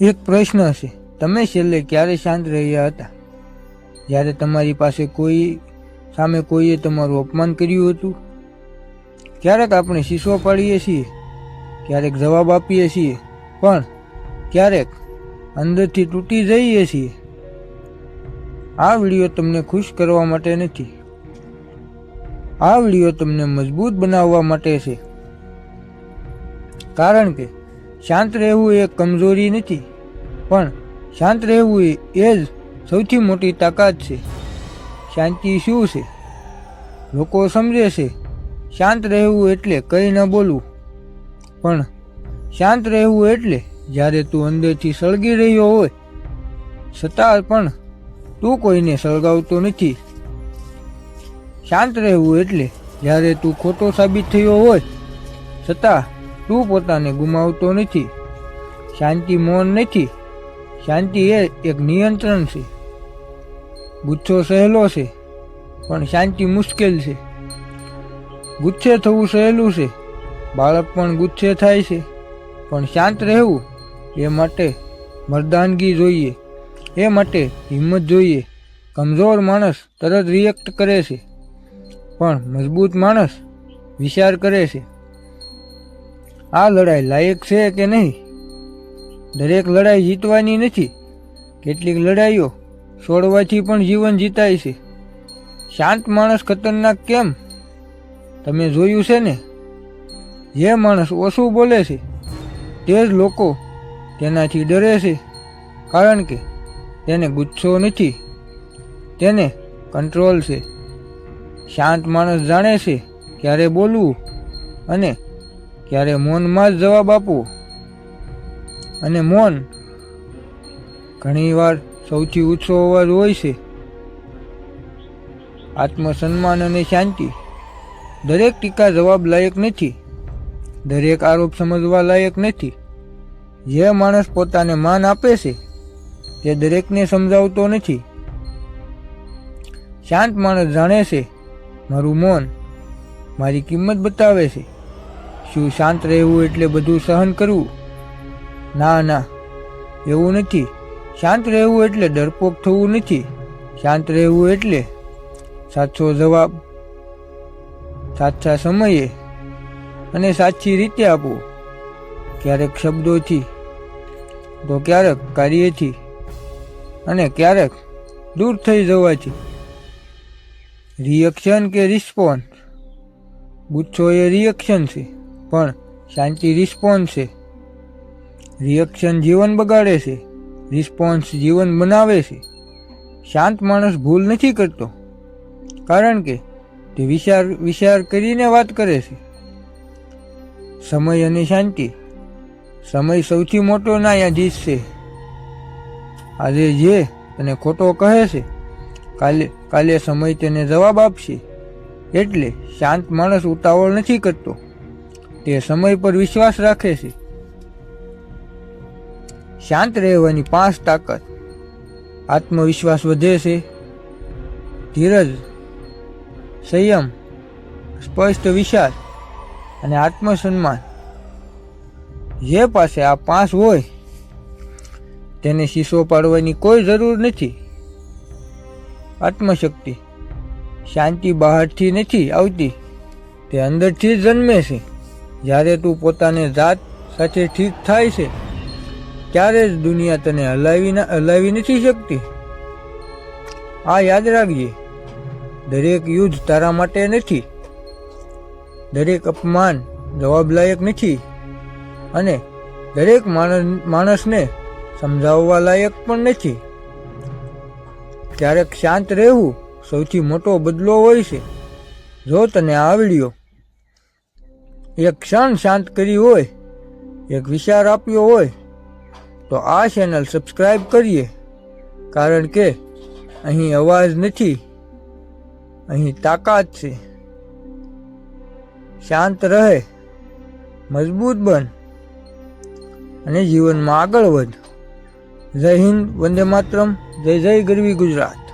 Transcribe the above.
એક પ્રશ્ન છે. તમે છેલ્લે ક્યારે શાંત રહ્યા હતા? જ્યારે તમારી પાસે કોઈ સામે કોઈએ તમારું અપમાન કર્યું હતું? ક્યારેક આપણે શીશો પાડીએ છીએ, ક્યારેક જવાબ આપીએ છીએ, પણ ક્યારેક અંદરથી તૂટી જઈએ છીએ. આ વીડિયો તમને ખુશ કરવા માટે નથી. આ વીડિયો તમને મજબૂત બનાવવા માટે છે. કારણ કે શાંત રહેવું એ કમજોરી નથી, પણ શાંત રહેવું એ જ સૌથી મોટી તાકાત છે. શાંતિ શું છે? લોકો સમજે છે, શાંત રહેવું એટલે કંઈ ન બોલવું. પણ શાંત રહેવું એટલે જ્યારે તું અંદરથી સળગી રહ્યો હોય, છતાં પણ તું કોઈને સળગાવતો નથી. શાંત રહેવું એટલે જ્યારે તું ખોટો સાબિત થયો હોય, છતાં તું પોતાને ગુમાવતો નથી. શાંતિ મૌન નથી. શાંતિ એ એક નિયંત્રણ છે. ગુસ્સો સહેલો છે, પણ શાંતિ મુશ્કેલ છે. ગુસ્સે થવું સહેલું છે. બાળક પણ ગુસ્સે થાય છે, પણ શાંત રહેવું એ માટે મર્દાનગી જોઈએ. એ માટે હિંમત જોઈએ. કમજોર માણસ તરત રિએક્ટ કરે છે, પણ મજબૂત માણસ વિચાર કરે છે. આ લડાઈ લાયક છે કે નહીં? દરેક લડાઈ જીતવાની નથી. કેટલીક લડાઈઓ છોડવાથી પણ જીવન જીતાય છે. શાંત માણસ ખતરનાક કેમ? તમે જોયું છે ને? જે માણસ ઓછું બોલે છે, તે જ લોકો તેનાથી ડરે છે. કારણ કે તેને ગુસ્સો નથી. તેને કંટ્રોલ છે. શાંત માણસ જાણે છે ક્યારે બોલવું અને ક્યારે મૌનમાં જ જવાબ આપવો અને મૌન, ઘણીવાર સૌથી ઊંચો અવાજ હોય છે. આત્મસન્માન અને શાંતિ. દરેક ટીકા જવાબ લાયક નથી. દરેક આરોપ સમજવા લાયક નથી. જે માણસ પોતાને માન આપે છે, તે દરેકને સમજાવતો નથી. શાંત માણસ જાણે છે, મારું મૌન મારી કિંમત બતાવે છે. શું શાંત રહેવું એટલે બધું સહન કરવું? ના ના, એવું નથી. શાંત રહેવું એટલે ડરપોક થવું નથી. શાંત રહેવું એટલે સાચો જવાબ સાચા સમયે અને સાચી રીતે આપવું. ક્યારેક શબ્દોથી, તો ક્યારેક કાર્યથી અને ક્યારેક દૂર થઈ જવાથી. રિએક્શન કે રિસ્પોન્સ ગુસ્સો એ રિએક્શન છે. પણ શાંતિ રિસ્પોન્સ છે. રિએક્શન જીવન બગાડે છે. રિસ્પોન્સ જીવન બનાવે છે. શાંત માણસ ભૂલ નથી કરતો. કારણ કે તે વિચાર વિચાર કરીને વાત કરે છે. સમય અને શાંતિ. સમય સૌથી મોટો ન્યાયાધીશ છે. આજે જે તને ખોટો કહે છે. કાલે કાલે સમય તેને જવાબ આપશે. એટલે શાંત માણસ ઉતાવળ નથી કરતો. તે સમય પર વિશ્વાસ રાખે છે. શાંત રહેવાની પાંચ તાકાત. આત્મવિશ્વાસ વધે છે. ધીરજ, સંયમ, સ્પષ્ટ વિચાર અને આત્મસન્માન. જે પાસે આ પાંચ હોય, તેને શીશો પાડવાની કોઈ જરૂર નથી. આત્મશક્તિ, શાંતિ બહારથી નથી આવતી, તે અંદરથી જન્મે છે. જ્યારે તું પોતાને જાત સાથે ઠીક થાય છે, ત્યારે જ દુનિયા તને હલાવી હલાવી નથી શકતી. આ યાદ રાખજે, દરેક યુદ્ધ તારા માટે નથી. દરેક અપમાન જવાબલાયક નથી. અને દરેક માણસ માણસને સમજાવવા લાયક પણ નથી. ક્યારેક શાંત રહેવું સૌથી મોટો બદલો હોય છે. જો તને આ વીડિયો એક ક્ષણ શાંત કરી હોય, એક વિચાર આપ્યો હોય, તો આ ચેનલ સબસ્ક્રાઈબ કરીએ. કારણ કે અહીં અવાજ નથી, અહીં તાકાત છે. શાંત રહે, મજબૂત બન, અને જીવનમાં આગળ વધ. જય હિન્દ, વંદે માતરમ, જય જય ગરવી ગુજરાત.